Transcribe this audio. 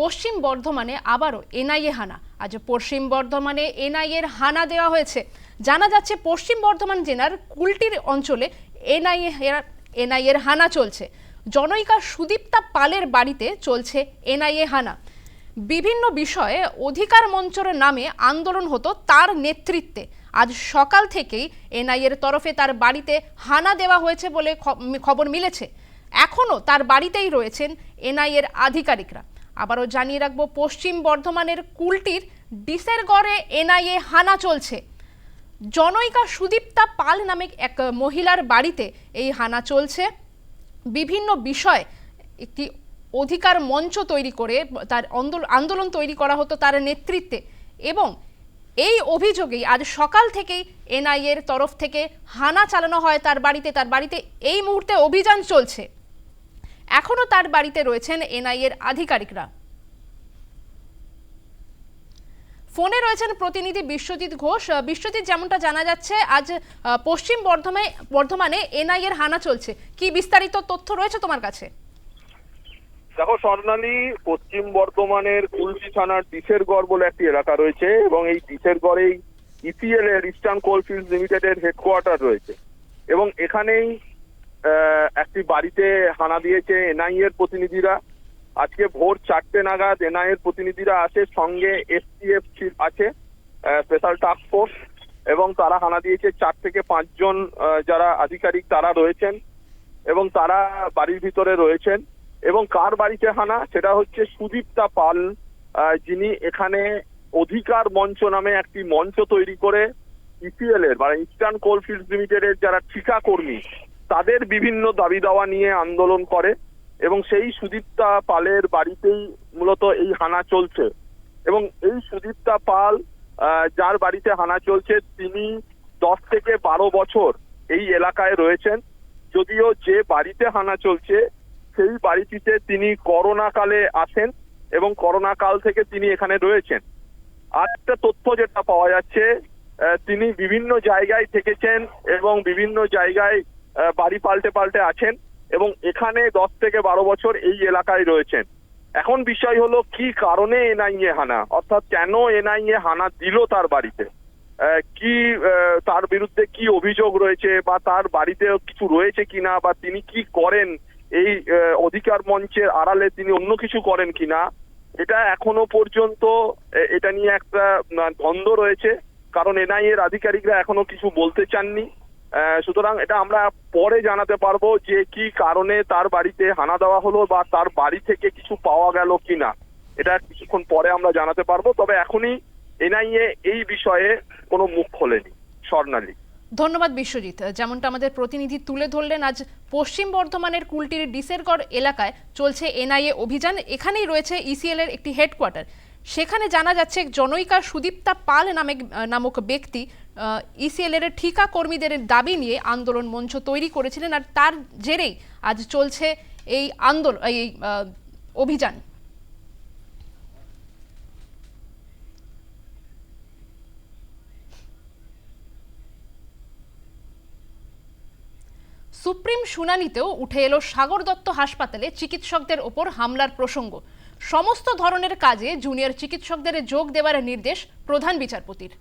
পশ্চিম বর্ধমানে আবারও এনআইএ হানা। আজ পশ্চিম বর্ধমানে এনআইএর হানা দেওয়া হয়েছে। জানা যাচ্ছে পশ্চিম বর্ধমান জেলার কুলটির অঞ্চলে এনআইএ এনআইএর হানা চলছে। জনৈকা সুদীপ্তা পালের বাড়িতে চলছে এনআইএ হানা। বিভিন্ন বিষয়ে অধিকার মঞ্চের নামে আন্দোলন হতো তার নেতৃত্বে। আজ সকাল থেকেই এনআইএর তরফে তার বাড়িতে হানা দেওয়া হয়েছে বলে খবর মিলেছে। এখনও তার বাড়িতেই রয়েছেন এনআইএর আধিকারিকরা। আবারও জানিয়ে রাখব, পশ্চিম বর্ধমানের কুলটির ডিসের গড়ে এনআইএ হানা চলছে। জনৈকা সুদীপ্তা পাল নামে এক মহিলার বাড়িতে এই হানা চলছে। বিভিন্ন বিষয় একটি অধিকার মঞ্চ তৈরি করে তার আন্দোলন তৈরি করা হতো তার নেতৃত্বে এবং এই অভিযোগেই আজ সকাল থেকেই এনআইএর তরফ থেকে হানা চালানো হয় তার বাড়িতে। তার বাড়িতে এই মুহূর্তে অভিযান চলছে। এখনও তার বাড়িতে রয়েছেন এনআইএর আধিকারিকরা। ফোনে রয়েছেন প্রতিনিধি বিশ্বজিৎ ঘোষ। বিশ্বজিৎ, যেমনটা জানা যাচ্ছে, আজ পশ্চিম বর্ধমানে বর্ধমানে এনআইএর হানা চলছে। কি বিস্তারিত তথ্য রয়েছে তোমার কাছে? দেখো স্বর্ণালী পশ্চিম বর্ধমানের কুলটি থানার ডিসেরগড় বলে একটি এলাকা রয়েছে এবং এই ডিসেরগড়েই ইপিএল এর ইস্টার্ন কোলফিল্ড লিমিটেডের হেডকোয়ার্টার রয়েছে। এবং এখানেই একটি বাড়িতে হানা দিয়েছে এনআই এর প্রতিনিধিরা। আজকে ভোর চারটে নাগাদ এনআই এর প্রতিনিধিরা আসে, সঙ্গে এসটিএফ আছে স্পেশাল টাস্ক ফোর্স এবং তারা হানা দিয়েছে চার থেকে পাঁচজন যারা আধিকারিক তারা রয়েছেন, এবং তারা বাড়ির ভিতরে রয়েছেন। এবং কার বাড়িতে হানা? সেটা হচ্ছে সুদীপ্তা পাল যিনি এখানে অধিকার মঞ্চ নামে একটি মঞ্চ তৈরি করে ইপিএল এর মানে ইস্টার্ন কোলফিল্ড লিমিটেডের যারা ঠিকা কর্মী তাদের বিভিন্ন দাবি দাওয়া নিয়ে আন্দোলন করে এবং সেই সুদীপ্তা পালের বাড়িতেই মূলত এই হানা চলছে। এবং এই সুদীপ্তা পাল যার বাড়িতে হানা চলছে, তিনি দশ থেকে বারো বছর এই এলাকায় রয়েছেন। যদিও যে বাড়িতে হানা চলছে, সেই বাড়িটিতে তিনি করোনা কালে আসেন এবং করোনা কাল থেকে তিনি এখানে রয়েছেন। আর একটা তথ্য যেটা পাওয়া যাচ্ছে তিনি বিভিন্ন জায়গায় থেকেছেন এবং বিভিন্ন জায়গায় বাড়ি পাল্টে পাল্টে আছেন এবং এখানে দশ থেকে বারো বছর এই এলাকায় রয়েছেন। এখন বিষয় হলো, কি কারণে এনআইএ হানা? অর্থাৎ কেন এনআইএ হানা দিল তার বাড়িতে? কি তার বিরুদ্ধে কি অভিযোগ রয়েছে বা তার বাড়িতে কিছু রয়েছে কিনা বা তিনি কি করেন? এই অধিকার মঞ্চের আড়ালে তিনি অন্য কিছু করেন কিনা? এটা এখনও পর্যন্ত এটা নিয়ে একটা দ্বন্দ্ব রয়েছে। কারণ এনআইএর আধিকারিকরা এখনও কিছু বলতে চাননি। সুতরাং এটা আমরা পরে জানাতে পারব যে কি কারণে তার বাড়িতে হানা দেওয়া হলো বা তার বাড়ি থেকে কিছু পাওয়া গেল কিনা। এটা কিছুক্ষণ পরে আমরা জানাতে পারব, তবে এখনই এনআইএ এই বিষয়ে কোনো মুখ খোলেনি। স্বর্ণালী ধন্যবাদ বিশ্বজিৎ। যেমনটা আমাদের প্রতিনিধি তুলে ধরলেন, আজ পশ্চিম বর্ধমানের কুলটির ডিসেরগড় এলাকায় চলছে এনআইএ অভিযান। এখানেই রয়েছে ইসিএল এর একটি হেডকোয়ার্টার। সেখানে জানা যাচ্ছে, জনৈকা সুদীপ্তা পাল নামে, নামক ব্যক্তি ইসিএল এর ঠিকা কর্মীদের দাবি নিয়ে আন্দোলন মঞ্চ তৈরি করেছিলেন আর তার জেরেই আজ চলছে এই আন্দোলন এই অভিযান। সুপ্রিম শুনানিতেও উঠে এলো সাগর দত্ত হাসপাতালে চিকিৎসকদের ওপর হামলার প্রসঙ্গ। সমস্ত ধরনের কাজে জুনিয়র চিকিৎসকদের যোগ দেওয়ার নির্দেশ প্রধান বিচারপতির।